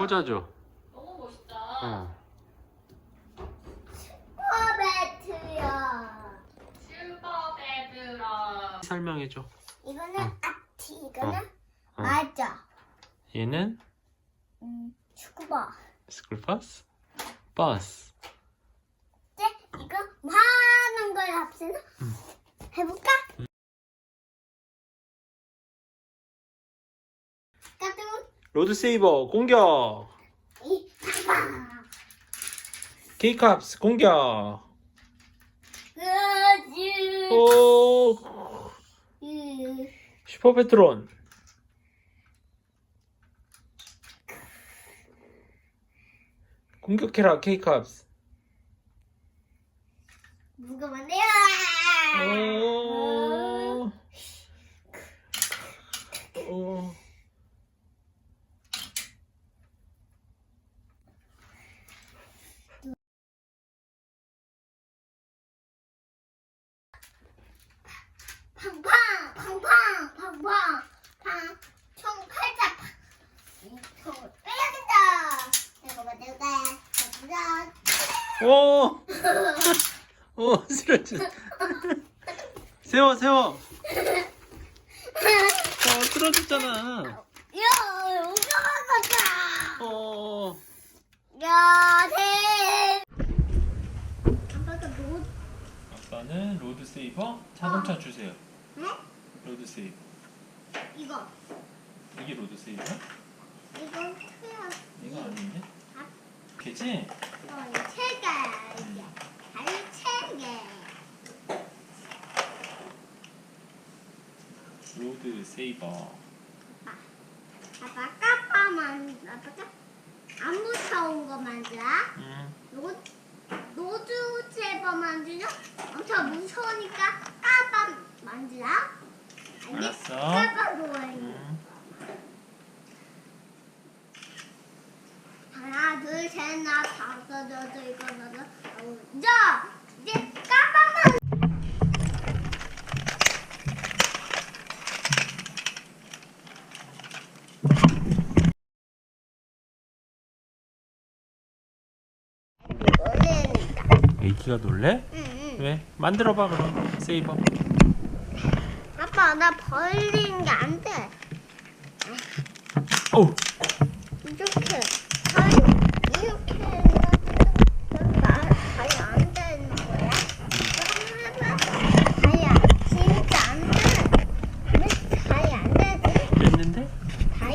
꽂아줘. 너무 멋있다. 어. 설명해줘. 이거는 어. 아티, 이거는 어. 맞아. 얘는 음, 축구버. 스쿨버스, 버스. 이제 이거 많은 걸 합쳐서 해볼까? 로드세이버 공격. 케이캅스 공격. 오. 음, 슈퍼페트론. 공격해라 케이캅스. 무거운데요. 오. 오. 팡팡 팡팡 팡팡 팡총 팔자 총을 빼야 된다 이거 만들 거야 짜잔 오. 오 쓰러져. 세워 세워. 어 쓰러졌잖아. 야 우겨먹었다 어. 야 대. 아빠가 뭐 아빠는 로드 세이버 자동차 주세요. 네? 로드 세이버. 이거 이게 로드 세이버? 이거 크야 이거 아닌데? 아. 걔지? 어, 세 개. 다리 세 개. 로드 세이버. 아빠 까빠만 아빠가 안 무서운 거 만들어. 응. 노 노즈 제버 만들어. 엄청 무서우니까 까빠 만들어. 알겠어? 알았어. 까빠 좋아해. 응. 하나 이제 애기가 놀래? 응, 응. 왜? 만들어봐 그럼 세이버. 아빠 나 벌리는 게 안 돼. 오. 이렇게 다리 이렇게 해가지고 여기 나 다리 안 되는 거야? 그럼 해봐. 다리야 진짜 안 돼. 왜 다리 안 되지? 됐는데? 다리?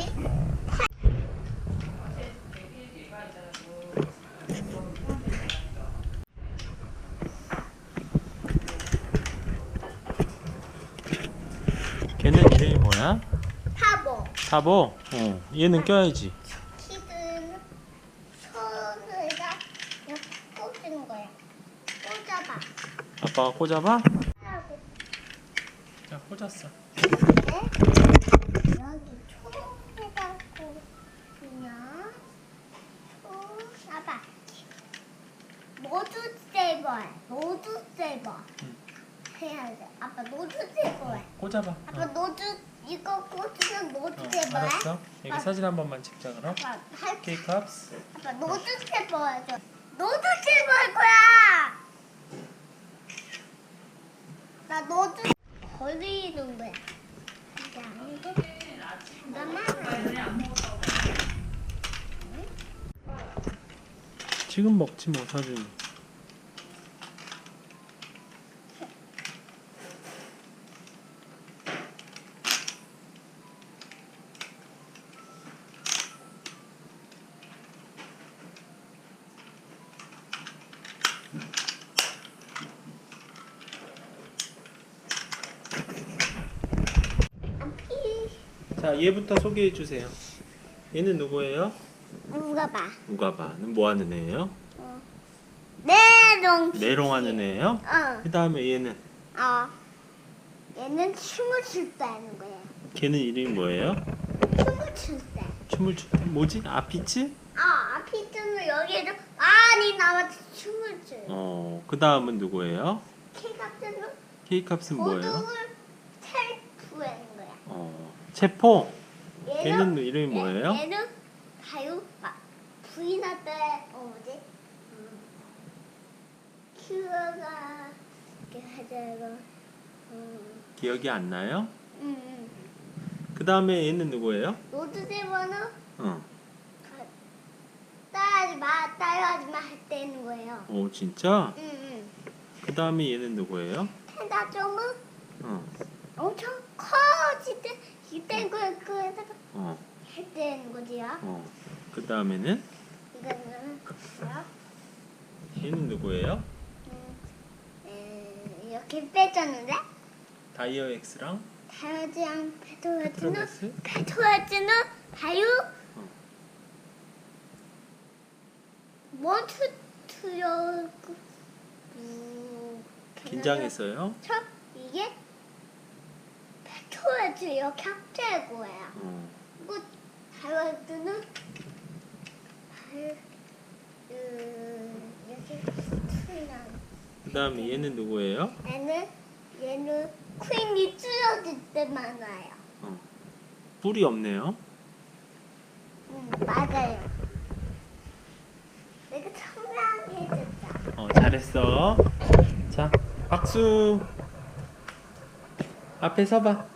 걔는 이름이 뭐야? 타보. 타보. 어. 얘는 껴야지. 키는 이렇게 꽂는 거야. 꽂아봐. 아빠가 꽂아봐. 자 꽂았어. 여기 초 해갖고 그냥 초 아빠 노드 세이버해. 노드 세이버 응. 해야 돼. 아빠 노드 세이버해. 꽂아봐. 아빠 노드 이거 꽂으면 노드 어, 세이버해. 알았어. 여기 사진 한 번만 찍자 그럼. 아빠 할 케이캅스. 아빠 해줘. 노드 세이버 할 거야. 나 노드 걸리는 거야. 이게 아니고 나만 지금 먹지 뭐 사진. 안 피. 자 얘부터 소개해 주세요. 얘는 누구예요? 누가 봐. 우가바는 뭐 하는 애예요? 내롱. 메롱 하는 애예요? 어. 그 다음에 얘는 어. 얘는 춤을 출 때 하는 거야. 걔는 이름이 뭐예요? 춤을 출 때. 춤을 추 뭐지? 아피치? 아, 앞이쯤은 여기에도 많이 나와서 춤을 춰. 어, 그 다음은 누구예요? 키 같은 거 케이캅스는 뭐예요? 어, 체포. 얘는 이름이 뭐예요? 얘 는 가요 막 부인한테 어 뭐지? 음, 큐어가 이렇게 하자고. 음, 기억이 안 나요? 음, 음. 그 다음에 얘는 누구예요? 노트세번호 어. 따라하지 마, 따라하지 마 할 때는 거예요. 오 진짜? 응, 응. 그 다음에 얘는 누구예요? 텐다점은 어. 엄청 커질 때 이때 그 그에다가 어. 할 때는 거지요. 어. 그 다음에는 이거는 뭐야? 얘는 누구예요? 음, 에, 이렇게 빼줬는데 다이어 X랑 다이어지랑 페트로네스? 페토헤즈는 다유 어. 원투 투여 음, 긴장했어요? 첫 페토헤즈 이렇게 합체할 거예요. 어. 그리고 다이어트는 발 음, 이렇게 투이나 그 다음에 얘는 누구예요? 얘는 얘는 퀸이 찢어질 때만 와요. 어. 뿔이 없네요. 응 맞아요. 내가 청량해졌다. 어, 잘했어. 자, 박수. 앞에 서봐.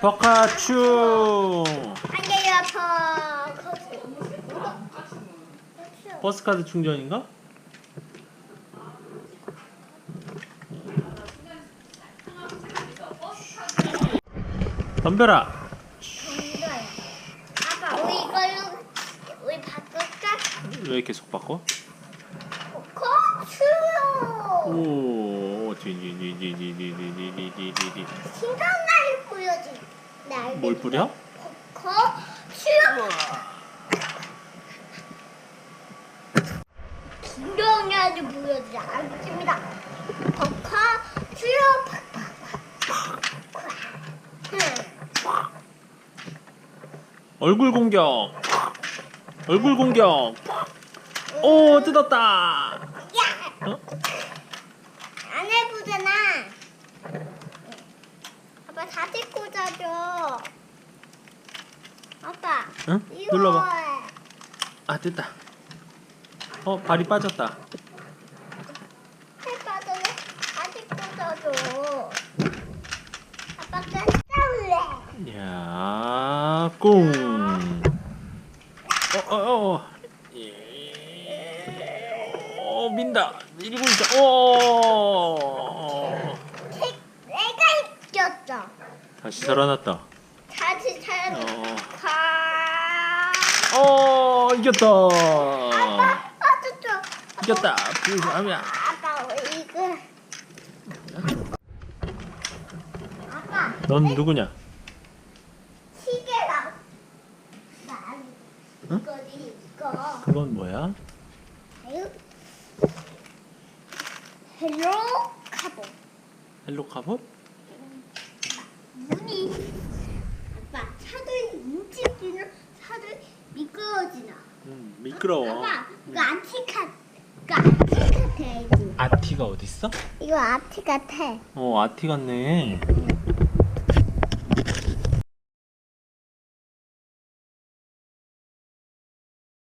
버카츄. 아파. 거기. 버스카드 충전인가? 덤벼라. 아빠, 우리 이걸로 우리 바꿀까? 왜 이렇게 속 바꿔? 포커츄. 오, 디디디디디디디디디디디. 신선 뭘 뿌려? 코코 슈. 귀여운 보여주자. 알겠습니다. 코코 슈. 얼굴 공격. 얼굴 공격. 오 뜯었다. 야. 어? 안 해보잖아. 아빠 다시 꽂아줘. 아빠. 응? 이거 눌러봐. 아, 됐다. 어, 발이 빠졌다. 해 빠져요. 다시 꽂아줘. 아빠 끝나올래. 야, 꿍. 어, 어, 어. 예. 어, 민다. 밀고 있다. 오. 내가 이겼어. 다시 살아났다. 다시 잘 어. 가. 어, 이겼다. 아빠, 아저저. 이겼다. 불사면. 아빠 왜 이거? 아빠. 넌 누구냐? 시계랑 난 응? 이거. 그건 뭐야? 헬로 카보. 헬로 카봇? 아빠 차들이 움직이는 차들 미끄러지나. 음, 미끄러워. 아빠 그 아티카 그 아티 같아 이거. 아티가 어디 있어? 이거 아티 같아. 어, 아티 같네.